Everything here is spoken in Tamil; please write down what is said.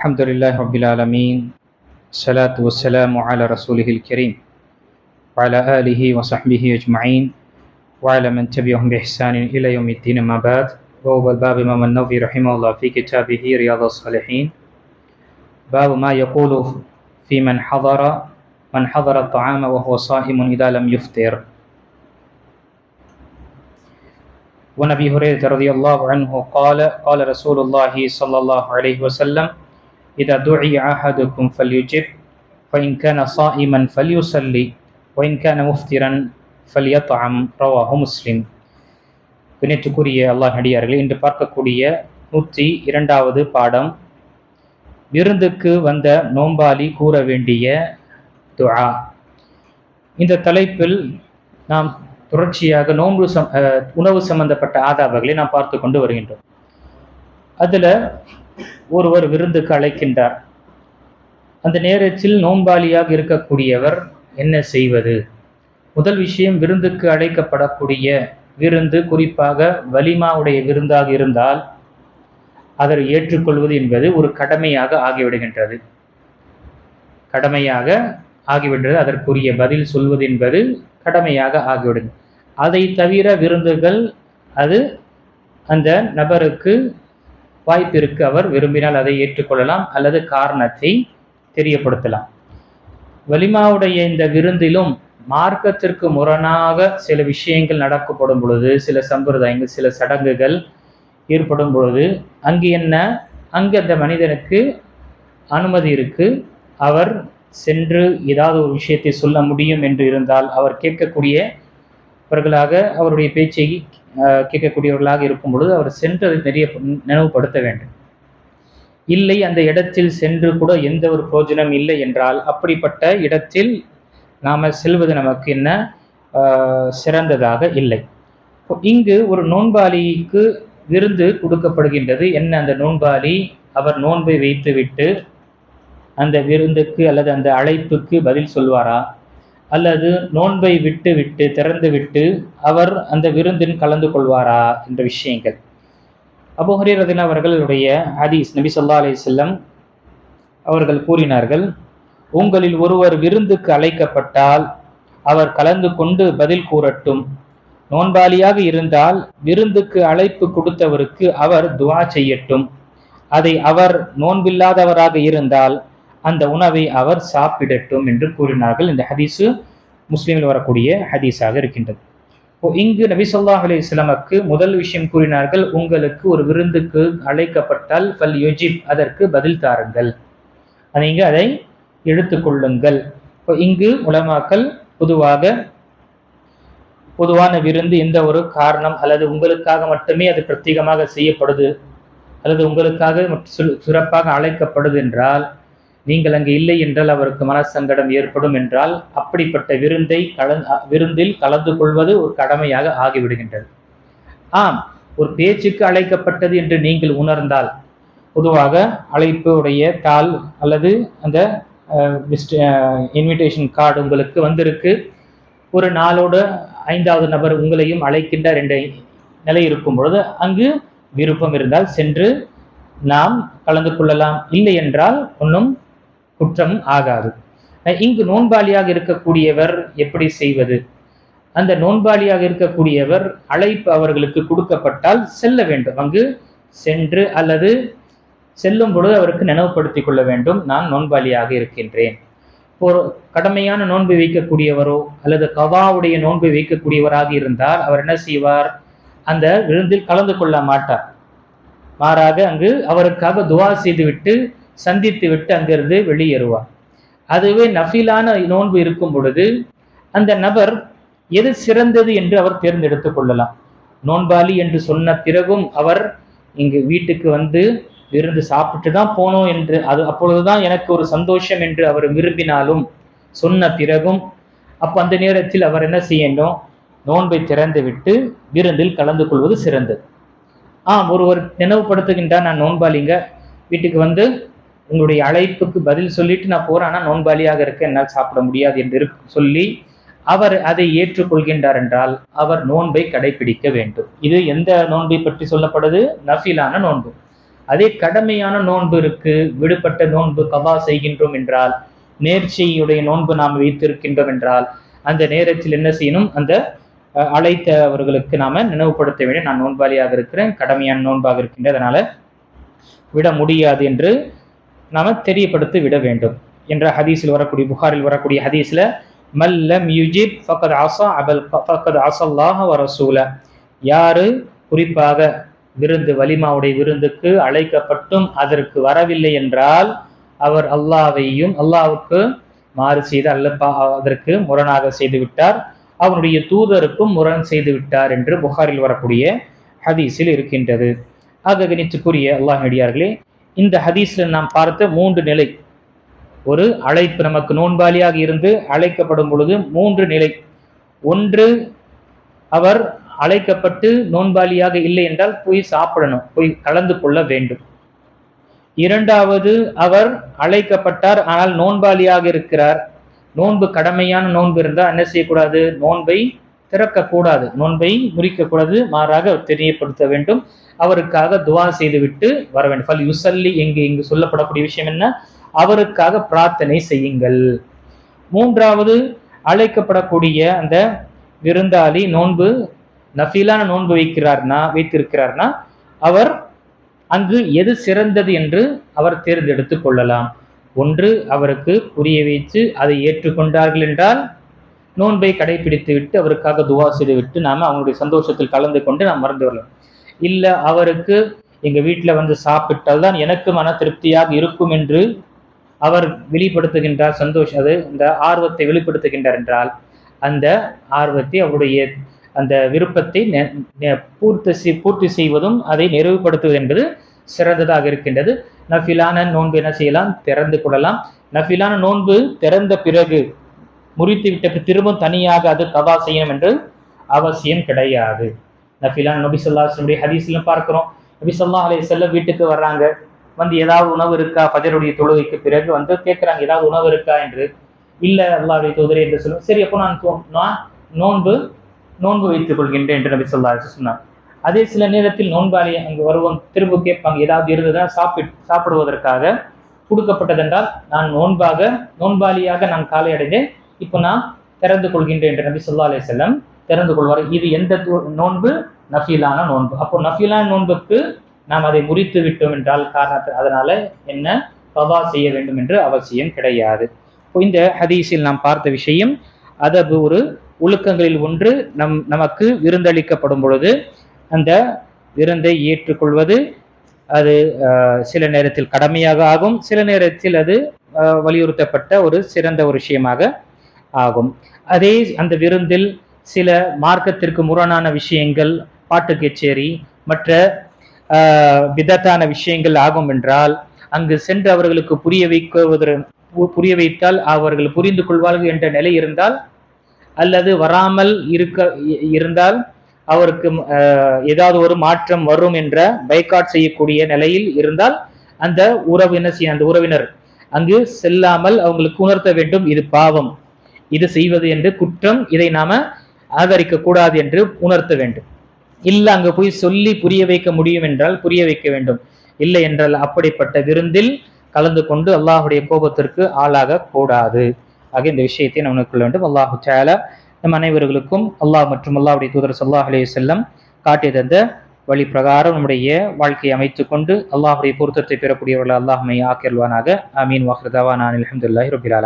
الحمد لله رب العالمين الصلاة والسلام على رسوله الكريم وعلى آله وصحبه أجمعين وعلى من تبعهم بإحسان إلى يوم الدين ما بعد باب الباب إمام النووي رحمه الله في كتابه رياض الصالحين باب ما يقول في من حضر من حضر الطعام وهو صائم إذا لم يفطر وعن ابي هريره رضي الله عنه قال قال رسول الله صلى الله عليه وسلم اذا دعي احدكم فليجب فان كان صائما فليصلي وان كان مفطرا فليطعم رواه مسلم பிணைத்துக்குரிய அல்லாஹ் அடியார்களே இன்று பார்க்கக்கூடிய நூற்றி இரண்டாவது பாடம் விருந்துக்கு வந்த நோம்பாளி கூற வேண்டிய துஆ இந்த தலைப்பில் நாம் தொடர்ச்சியாக நோன்பு சம் அஹ், உணவு சம்பந்தப்பட்ட ஆதாபங்களை நாம் பார்த்து கொண்டு வருகின்றோம் அதுல ஒருவர் விருந்துக்கு அழைக்கின்றார். அந்த நேரத்தில் நோம்பாளியாக இருக்கக்கூடியவர் என்ன செய்வது? முதல் விஷயம் விருந்துக்கு அழைக்கப்படக்கூடிய விருந்து குறிப்பாக வலிமாவுடைய விருந்தாக இருந்தால் அதை ஏற்றுக்கொள்வது என்பது ஒரு கடமையாக ஆகிவிடுகின்றது. கடமையாக ஆகிவிடுகிறது அதற்குரிய பதில் சொல்வது என்பது கடமையாக ஆகிவிடும் அதை தவிர விருந்துகள் அது அந்த நபருக்கு வாய்ப்பிற்கு அவர் விரும்பினால் அதை ஏற்றுக்கொள்ளலாம் அல்லது காரணத்தை தெரியப்படுத்தலாம். வலிமாவுடைய இந்த விருந்திலும் மார்க்கத்திற்கு முரணாக சில விஷயங்கள் நடக்கப்படும் பொழுது சில சம்பிரதாயங்கள் சில சடங்குகள் ஏற்படும் பொழுது அங்கு என்ன? அங்கு அந்த மனிதனுக்கு அனுமதி இருக்கு. அவர் சென்று ஏதாவது ஒரு விஷயத்தை சொல்ல முடியும் என்று இருந்தால் அவர் கேட்கக்கூடிய அவர்களாக அவருடைய பேச்சை கேட்கக்கூடியவர்களாக இருக்கும் பொழுது அவர் சென்று நிறைய நினைவுபடுத்த வேண்டும். இல்லை அந்த இடத்தில் சென்று கூட எந்த ஒரு பிரோஜனம் இல்லை என்றால் அப்படிப்பட்ட இடத்தில் நாம் செல்வது நமக்கு என்ன? சிறந்ததாக இல்லை. இங்கு ஒரு நோன்பாளிக்கு விருந்து கொடுக்கப்படுகின்றது. என்ன அந்த நோன்பாளி? அவர் நோன்பை வைத்துவிட்டு அந்த விருந்துக்கு அல்லது அந்த அழைப்புக்கு பதில் சொல்வாரா? அல்லது நோன்பை விட்டு விட்டு திறந்து விட்டு அவர் அந்த விருந்தின் கலந்து கொள்வாரா என்ற விஷயங்கள். அபு ஹுரைரதின் அவர்களுடைய ஹதீஸ் நபி சொல்லா செல்லம் அவர்கள் கூறினார்கள் உங்களில் ஒருவர் விருந்துக்கு அழைக்கப்பட்டால் அவர் கலந்து கொண்டு பதில் கூறட்டும். நோன்பாளியாக இருந்தால் விருந்துக்கு அழைப்பு கொடுத்தவருக்கு அவர் துவா செய்யட்டும். அதை அவர் நோன்பில்லாதவராக இருந்தால் அந்த உணவை அவர் சாப்பிடட்டும் என்று கூறினார்கள். இந்த ஹதீஸு முஸ்லீமில் வரக்கூடிய ஹதீஸாக இருக்கின்றது. இப்போ இங்கு நபி ஸல்லல்லாஹு அலி இஸ்லாமுக்கு முதல் விஷயம் கூறினார்கள் உங்களுக்கு ஒரு விருந்துக்கு அழைக்கப்பட்டால் ஃபல் யுஜிப் அதற்கு பதில் தாருங்கள். நீங்கள் அதை எடுத்துக்கொள்ளுங்கள் இப்போ இங்கு உலமாக்கள் பொதுவாக பொதுவான விருந்து எந்த ஒரு காரணம் அல்லது உங்களுக்காக மட்டுமே அது பிரத்யேகமாக செய்யப்படுது அல்லது உங்களுக்காக சிறப்பாக அழைக்கப்படுது என்றால் நீங்கள் அங்கு இல்லை என்றால் அவருக்கு மனசங்கடம் ஏற்படும் என்றால் அப்படிப்பட்ட விருந்தை கலந் விருந்தில் கலந்து கொள்வது ஒரு கடமையாக ஆகிவிடுகின்றது. ஆம் ஒரு பேச்சுக்கு அழைக்கப்பட்டது என்று நீங்கள் உணர்ந்தால் பொதுவாக அழைப்பு உடைய தாள் அல்லது அந்த இன்விடேஷன் கார்டு உங்களுக்கு வந்திருக்கு. ஒரு நாளோட ஐந்தாவது நபர் உங்களையும் அழைக்கின்றார் என்ற நிலை இருக்கும் பொழுது அங்கு விருப்பம் இருந்தால் சென்று நாம் கலந்து கொள்ளலாம். இல்லை என்றால் ஒன்றும் குற்றம் ஆகாது. இங்கு நோன்பாளியாக இருக்கக்கூடியவர் எப்படி செய்வது? அந்த நோன்பாளியாக இருக்கக்கூடியவர் அழைப்பு அவர்களுக்கு கொடுக்கப்பட்டால் செல்ல வேண்டும். அங்கு சென்று அல்லது செல்லும் பொழுது அவருக்கு நினைவுபடுத்திக் கொள்ள வேண்டும். நான் நோன்பாளியாக இருக்கின்றேன். ஒரு கடமையான நோன்பு வைக்கக்கூடியவரோ அல்லது கவாவுடைய நோன்பு வைக்கக்கூடியவராக இருந்தால் அவர் என்ன செய்வார்? அந்த விருந்தில் கலந்து கொள்ள மாட்டார். மாறாக அங்கு அவருக்காக துவா செய்துவிட்டு சந்தித்து விட்டு அங்கிருந்து வெளியேறுவார். அதுவே நஃபிலான நோன்பு இருக்கும் பொழுது அந்த நபர் எது சிறந்தது என்று அவர் தேர்ந்தெடுத்து கொள்ளலாம். நோன்பாளி என்று சொன்ன பிறகும் அவர் இங்கு வீட்டுக்கு வந்து விருந்து சாப்பிட்டு தான் போனோம் என்று அது அப்பொழுதுதான் எனக்கு ஒரு சந்தோஷம் என்று அவர் விரும்பினாலும் சொன்ன பிறகும் அப்போ அந்த நேரத்தில் அவர் என்ன செய்யணும்? நோன்பை திறந்துவிட்டு விருந்தில் கலந்து கொள்வது சிறந்தது. ஆம் ஒருவர் நினைவுபடுத்துகின்றார் நான் நோன்பாளிங்க வீட்டுக்கு வந்து உங்களுடைய அழைப்புக்கு பதில் சொல்லிட்டு நான் போறேன். ஆனால் நோன்பாளியாக இருக்க என்னால் சாப்பிட முடியாது என்று சொல்லி அவர் அதை ஏற்றுக்கொள்கின்றார் என்றால் அவர் நோன்பை கடைபிடிக்க வேண்டும். இது எந்த நோன்பை பற்றி சொல்லப்படுது? நஃபிலான நோன்பு. அதே கடமையான நோன்பு இருக்கு விடுபட்ட நோன்பு கவா செய்கின்றோம் என்றால் நேர்ச்சியுடைய நோன்பு நாம் வைத்திருக்கின்றோம் என்றால் அந்த நேரத்தில் என்ன செய்யணும்? அந்த அழைத்தவர்களுக்கு நாம நினைவுபடுத்த வேண்டும் நான் நோன்பாளியாக இருக்கிறேன் கடமையான நோன்பாக இருக்கின்ற அதனால விட முடியாது என்று நாம் தெரியப்படுத்தி விட வேண்டும் என்ற ஹதீஸில் வரக்கூடிய புகாரில் வரக்கூடிய ஹதீஸில் மல்லம் யுஜிப் ஃபக்கத் ஆசா அபல் ஃபக்கத் ஆசல்லாஹ வர ரசூல. யாரு குறிப்பாக விருந்து வலிமாவுடைய விருந்துக்கு அழைக்கப்பட்டும் அதற்கு வரவில்லை என்றால் அவர் அல்லாவையும் அல்லாவுக்கு மாறு செய்து அல்லப்பா அதற்கு முரணாக செய்து விட்டார். அவனுடைய தூதருக்கும் முரண் செய்து விட்டார் என்று புகாரில் வரக்கூடிய ஹதீஸில் இருக்கின்றது. ஆக கணித்துக்குரிய அல்லாஹ் நடிகார்களே இந்த ஹதீஸில் நாம் பார்த்த மூன்று நிலை. ஒரு அழைப்பு நமக்கு நோன்பாளியாக இருந்து அழைக்கப்படும் பொழுது மூன்று நிலை. ஒன்று அவர் அழைக்கப்பட்டு நோன்பாளியாக இல்லை என்றால் போய் சாப்பிடணும் போய் கலந்து கொள்ள வேண்டும். இரண்டாவது அவர் அழைக்கப்பட்டார் ஆனால் நோன்பாளியாக இருக்கிறார். நோன்பு கடமையான நோன்பு இருந்தால் என்ன செய்யக்கூடாது? நோன்பை திறக்கக்கூடாது. நோன்பை முறிக்கக்கூடாது. மாறாக தெரியப்படுத்த வேண்டும். அவருக்காக துவா செய்துவிட்டு வர வேண்டும். ஃபல் யுசல்லி எங்கு இங்கு சொல்லப்படக்கூடிய விஷயம் என்ன? அவருக்காக பிரார்த்தனை செய்யுங்கள். மூன்றாவது அழைக்கப்படக்கூடிய அந்த விருந்தாளி நோன்பு நஃபீலான நோன்பு வைக்கிறார்னா வைத்திருக்கிறார்னா அவர் அங்கு எது சிறந்தது என்று அவர் தேர்ந்தெடுத்து கொள்ளலாம். ஒன்று அவருக்கு புரிய வைத்து அதை ஏற்றுக்கொண்டார்கள் என்றால் நோன்பை கடைபிடித்து விட்டு அவருக்காக துவா செய்து விட்டு நாம் அவங்களுடைய சந்தோஷத்தில் கலந்து கொண்டு நாம் மறந்து வரலாம். இல்லை அவருக்கு எங்கள் வீட்டில் வந்து சாப்பிட்டால் தான் எனக்கு மன திருப்தியாக இருக்கும் என்று அவர் வெளிப்படுத்துகின்றார் சந்தோஷம் அது இந்த ஆர்வத்தை வெளிப்படுத்துகின்றார் என்றால் அந்த ஆர்வத்தை அவருடைய அந்த விருப்பத்தை நெ- பூர்த்தி செய்- பூர்த்தி செய்வதும் அதை நிறைவுபடுத்துவது என்பது சிறந்ததாக இருக்கின்றது. நஃபிலான நோன்பு என்ன செய்யலாம்? திறந்து கொள்ளலாம். நஃபிலான நோன்பு திறந்த பிறகு முறித்து விட்டக்கு திரும்பவும் தனியாக அது கவா செய்யணும் என்று அவசியம் கிடையாது. நஃபிலான நபி சொல்லாஹுடைய ஹதீஸ்லாம் பார்க்குறோம். நபி சொல்லா அலைய செல்ல வீட்டுக்கு வர்றாங்க. வந்து ஏதாவது உணவு இருக்கா? பஜருடைய தொழுகைக்கு பிறகு வந்து கேட்குறாங்க ஏதாவது உணவு இருக்கா என்று. இல்லை அல்லாவுடைய தூதரே என்று சொல்லுவோம் சரி அப்போ நான் நான் நோன்பு நோன்பு வைத்துக் கொள்கின்றேன் என்று நபி சொல்லா சொன்னார். அதே சில நேரத்தில் நோன்பாளி அங்கு வருவோம். திரும்ப கேட்பாங்க ஏதாவது இருந்ததா? சாப்பிட் சாப்பிடுவதற்காக கொடுக்கப்பட்டதென்றால் நான் நோன்பாக நோன்பாளியாக நான் காலை அடைந்தேன். இப்போ நான் திறந்து கொள்கின்றேன் என்று நபி சொல்லா செல்லம் திறந்து கொள்வார். இது எந்த நோன்பு? நஃபீலான நோன்பு. அப்போ நஃபீலான நோன்புக்கு நாம் அதை முறித்து விட்டோம் என்றால் காரணத்தை அதனால என்ன? பவா செய்ய வேண்டும் என்று அவசியம் கிடையாது. இப்போ இந்த ஹதீஸில் நாம் பார்த்த விஷயம் அதபு ஒரு ஒழுக்கங்களில் ஒன்று நம் நமக்கு விருந்தளிக்கப்படும் பொழுது அந்த விருந்தை ஏற்றுக்கொள்வது அது சில நேரத்தில் கடமையாக ஆகும் சில நேரத்தில் அது வலியுறுத்தப்பட்ட ஒரு சிறந்த ஒரு விஷயமாக ஆகும். அதே அந்த விருந்தில் சில மார்க்கத்திற்கு முரணான விஷயங்கள் பாட்டு கச்சேரி மற்ற விதத்தான விஷயங்கள் ஆகும் என்றால் அங்கு சென்று அவர்களுக்கு புரிய வைக்குவதற்கு புரிய வைத்தால் அவர்கள் புரிந்து கொள்வார்கள் என்ற நிலை இருந்தால் அல்லது வராமல் இருக்க இ- இருந்தால் அவருக்கு ஏதாவது ஒரு மாற்றம் வரும் என்ற பைக்காட் செய்யக்கூடிய நிலையில் இருந்தால் அந்த உறவினர் செய்ய அந்த உறவினர் அங்கு செல்லாமல் அவங்களுக்கு உணர்த்த வேண்டும். இது பாவம். இது செய்வது என்று குற்றம் இதை நாம ஆதரிக்க கூடாது என்று உணர்த்த வேண்டும். இல்ல அங்க போய் சொல்லி புரிய வைக்க முடியும் என்றால் புரிய வைக்க வேண்டும். இல்லை என்றால் அப்படிப்பட்ட விருந்தில் கலந்து கொண்டு அல்லாஹுடைய கோபத்திற்கு ஆளாக கூடாது. ஆக இந்த விஷயத்தை நாம் கொள்ள வேண்டும். அல்லாஹு தாலா நம் அனைவர்களுக்கும் அல்லாஹ் மற்றும் அல்லாஹுடைய தூதர் சல்லாஹ் அலைஹி செல்லம் காட்டி தந்த வழி பிரகாரம் நம்முடைய வாழ்க்கையை அமைத்துக் கொண்டு அல்லாஹுடைய பொருத்தத்தை பெறக்கூடியவர்கள் அல்லாஹ்மை ஆக்கியல்வானாக அமீன் வாஹ்ரதாவா நான் அல்ஹம்துலில்லாஹி ரபில்